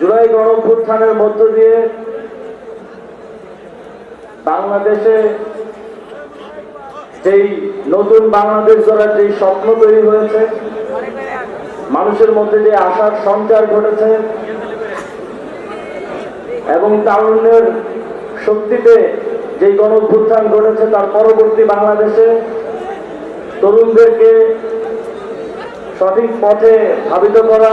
জুলাই গণঅভ্যুত্থানের মধ্য দিয়ে বাংলাদেশে যেই নতুন বাংলাদেশ গড়ার যেই স্বপ্ন তৈরি হয়েছে, মানুষের মধ্যে যে আশার সঞ্চার ঘটেছে এবং তারুণ্যের শক্তিতে যেই গণ অভ্যুত্থান ঘটেছে তার পরবর্তী বাংলাদেশে তরুণদেরকে সঠিক পথে ধাবিত করা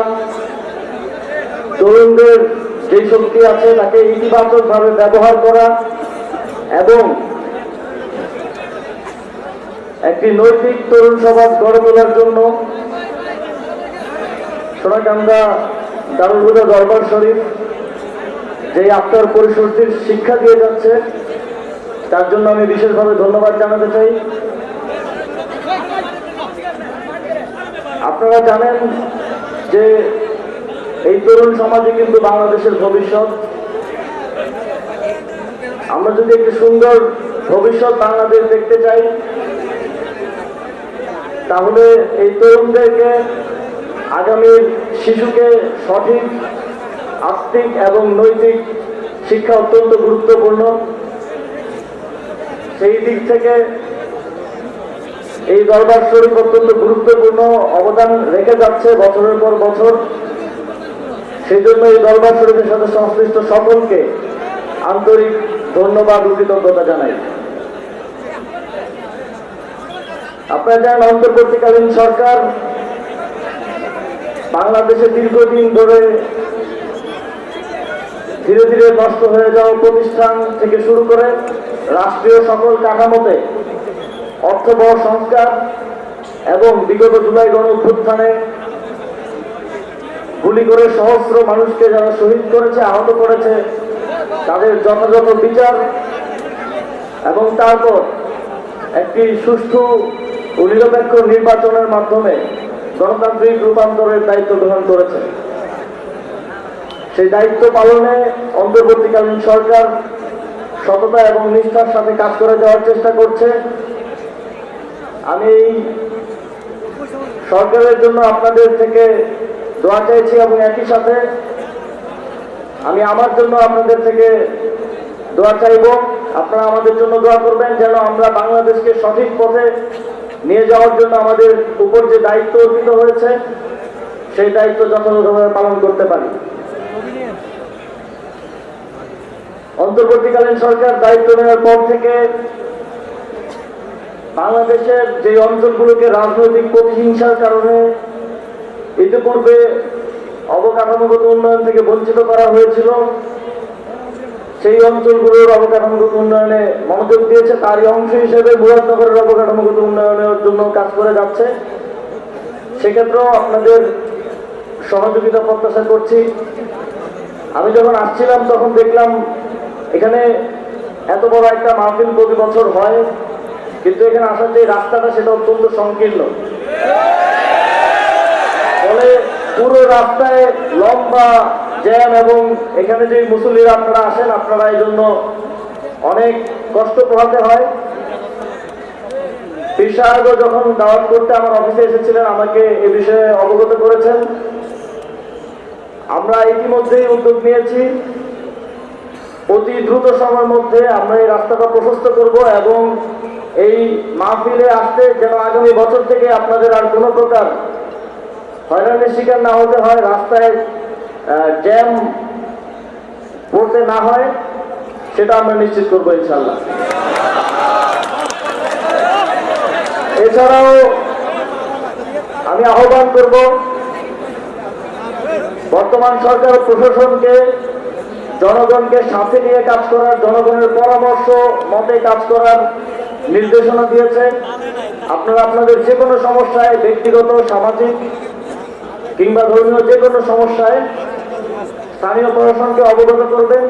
তরুণদের যে শক্তি আছে তাকে ইতিবাচকভাবে ব্যবহার করা এবং একটি নৈতিক তরুণ সমাজ গড়ে তোলার জন্য সোনাকান্দা দারুল হুদা দরবার শরীফ যে আফটার পরিষদটির শিক্ষা দিয়ে যাচ্ছে, তার জন্য আমি বিশেষভাবে ধন্যবাদ জানাতে চাই। আপনারা জানেন যে এই তরুণ সমাজে কিন্তু বাংলাদেশের ভবিষ্যৎ, আমরা যদি একটি সুন্দর ভবিষ্যৎ বাংলাদেশ দেখতে চাই, তাহলে এই তরুণদেরকে আগামীর শিশুকে সঠিক আত্মিক এবং নৈতিক শিক্ষা অত্যন্ত গুরুত্বপূর্ণ। সেই দিক থেকে এই দরবার শরীফ অত্যন্ত গুরুত্বপূর্ণ অবদান রেখে যাচ্ছে বছরের পর বছর। সেই জন্য এই দরবার শরীফের সাথে সংশ্লিষ্ট সকলকে আন্তরিক ধন্যবাদ ও কৃতজ্ঞতা জানাই। আপনারা জানেন, অন্তর্বর্তীকালীন সরকার বাংলাদেশে দীর্ঘদিন ধরে ধীরে ধীরে নষ্ট হয়ে যাওয়া প্রতিষ্ঠান থেকে শুরু করে রাষ্ট্রীয় সকল কাঠামোতে অর্থবহ সংস্কার এবং বিগত জুলাই গণ গুলি করে সহস্র মানুষকে যারা শহীদ করেছে, আহত করেছে, তাদের যথাযথ বিচার এবং তারপর একটি সুষ্ঠু ও নিরপেক্ষ নির্বাচনের মাধ্যমে গণতান্ত্রিক রূপান্তরের দায়িত্ব গ্রহণ করেছে। সেই দায়িত্ব পালনে অন্তর্বর্তীকালীন সরকার সততা এবং নিষ্ঠার সাথে কাজ করে যাওয়ার চেষ্টা করছে। আমি সরকারের জন্য আপনাদের থেকে দোয়া চাইছি এবং একই সাথে আমি আমার জন্য আপনাদের থেকে দোয়া চাইব। আপনারা আমাদের জন্য দোয়া করবেন যেন আমরা বাংলাদেশকে সঠিক পথে নিয়ে যাওয়ার জন্য আমাদের উপর যে দায়িত্ব অর্পিত হয়েছে, সেই দায়িত্ব যথাযথভাবে পালন করতে পারি। অন্তর্বর্তীকালীন সরকার দায়িত্ব নেওয়ার পর থেকে বাংলাদেশের যে অঞ্চলগুলোকে রাজনৈতিক প্রতিহিংসার কারণে ইতিপূর্বে অবকাঠামোগত উন্নয়ন থেকে বঞ্চিত করা হয়েছিল। সেই অঞ্চলগুলোর অবকাঠামোগত উন্নয়নে মনোযোগ দিয়েছে, তারই অংশ হিসেবে মুরাদনগরের অবকাঠামোগত উন্নয়নের জন্য কাজ করে যাচ্ছে। সেক্ষেত্রেও আপনাদের সহযোগিতা প্রত্যাশা করছি। আমি যখন আসছিলাম, তখন দেখলাম এখানে এত বড় একটা মাহফিল প্রতি বছর হয়, কিন্তু এখানে আসার যে রাস্তাটা, সেটা অত্যন্ত সংকীর্ণ। পুরো রাস্তায় লম্বা জ্যাম এবং এখানে যে মুসল্লিরা আপনারা আসেন, আপনারা এই জন্য অনেক কষ্ট পোহাতে হয়। বিশারদ যখন দাওয়াত করতে আমার অফিসে এসেছিলেন, আমাকে এ বিষয়ে অবগত করেছেন। আমরা ইতিমধ্যেই উদ্যোগ নিয়েছি। অতি দ্রুত সময়ের মধ্যে আমরা এই রাস্তাটা প্রশস্ত করব এবং এই মাহফিলে আসতে যেন আগামী বছর থেকে আপনাদের আর কোনো প্রকার হয়রানির শিকার না হতে হয়, রাস্তায় জ্যাম পড়তে না হয়, সেটা আমরা নিশ্চিত করব ইনশাল্লাহ। এছাড়াও আমি আহ্বান করব, বর্তমান সরকার প্রশাসনকে, জনগণকে সাথে নিয়ে কাজ করার, জনগণের পরামর্শ মতে কাজ করার নির্দেশনা দিয়েছে। আপনারা, আপনাদের যে কোনো সমস্যায় ব্যক্তিগত, সামাজিক কিংবা ধর্মীয় যে কোনো সমস্যায় স্থানীয় প্রশাসনকে অবগত করবেন।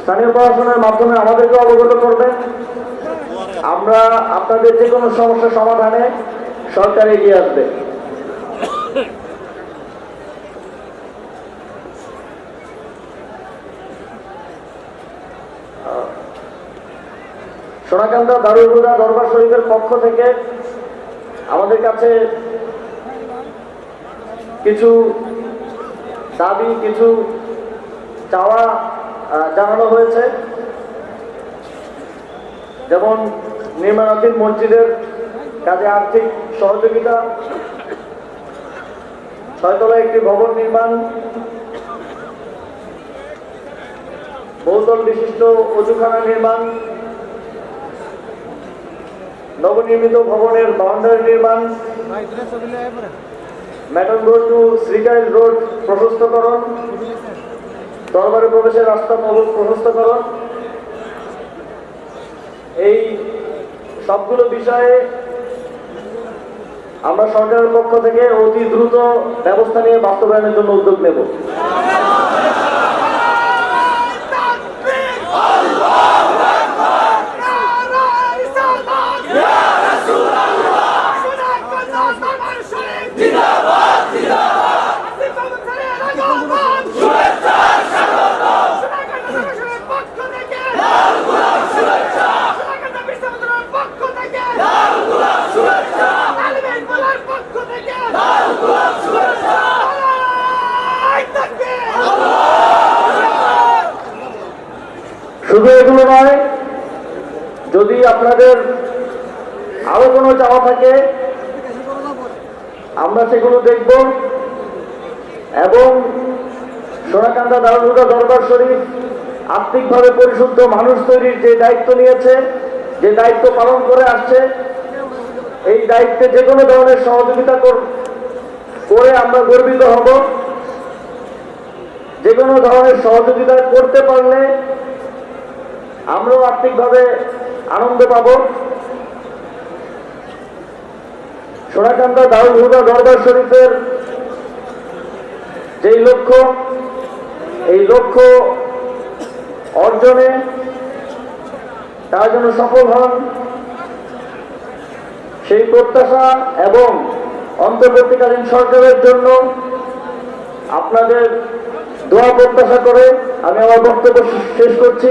স্থানীয় প্রশাসনের মাধ্যমে আমাদেরকে অবগত করবেন। আমরা আপনাদের যে কোনো সমস্যা সমাধানে সরকার এগিয়ে আসবে। সোনাকান্দা দারুল হুদা দরবার শরীফের পক্ষ থেকে আমাদের কাছে কিছু দাবি, কিছু চাওয়া জানানো হয়েছে। যেমন নির্মাণাধীন মসজিদের কাজে আর্থিক সহযোগিতা ছয়তলা একটি ভবন নির্মাণ, বহুতল বিশিষ্ট অজুখানা নির্মাণ, নবনির্মিত ভবনের বাউন্ডারি নির্মাণ ম্যাটন রোড টু শ্রীকাইল রোড প্রশস্তকরণ। দরবারে প্রবেশের রাস্তা প্রশস্তকরণ। এই সবগুলো বিষয়ে আমরা সরকারের পক্ষ থেকে অতি দ্রুত ব্যবস্থা নিয়ে বাস্তবায়নের জন্য উদ্যোগ নেব। শুধু এগুলো নয়। যদি আপনাদের আরও কোনো চাওয়া থাকে, আমরা সেগুলো দেখব। এবং সোনাকান্দা দারুলহুদা দরবার শরীফ আর্থিকভাবে পরিশুদ্ধ মানুষ তৈরির যে দায়িত্ব নিয়েছে, যে দায়িত্ব পালন করে আসছে, এই দায়িত্বে যে কোনো ধরনের সহযোগিতা করে আমরা গর্বিত হব। যে কোনো ধরনের সহযোগিতা করতে পারলে আমরাও আর্থিকভাবে আনন্দ পাব। সোনাকান্দা দারুল হুদা দরবার শরীফের যেই লক্ষ্য, এই লক্ষ্য অর্জনে তার জন্য সফল হন, সেই প্রত্যাশা এবং অন্তর্বর্তীকালীন সরকারের জন্য আপনাদের দোয়া প্রত্যাশা করে আমি আমার বক্তব্য শেষ করছি।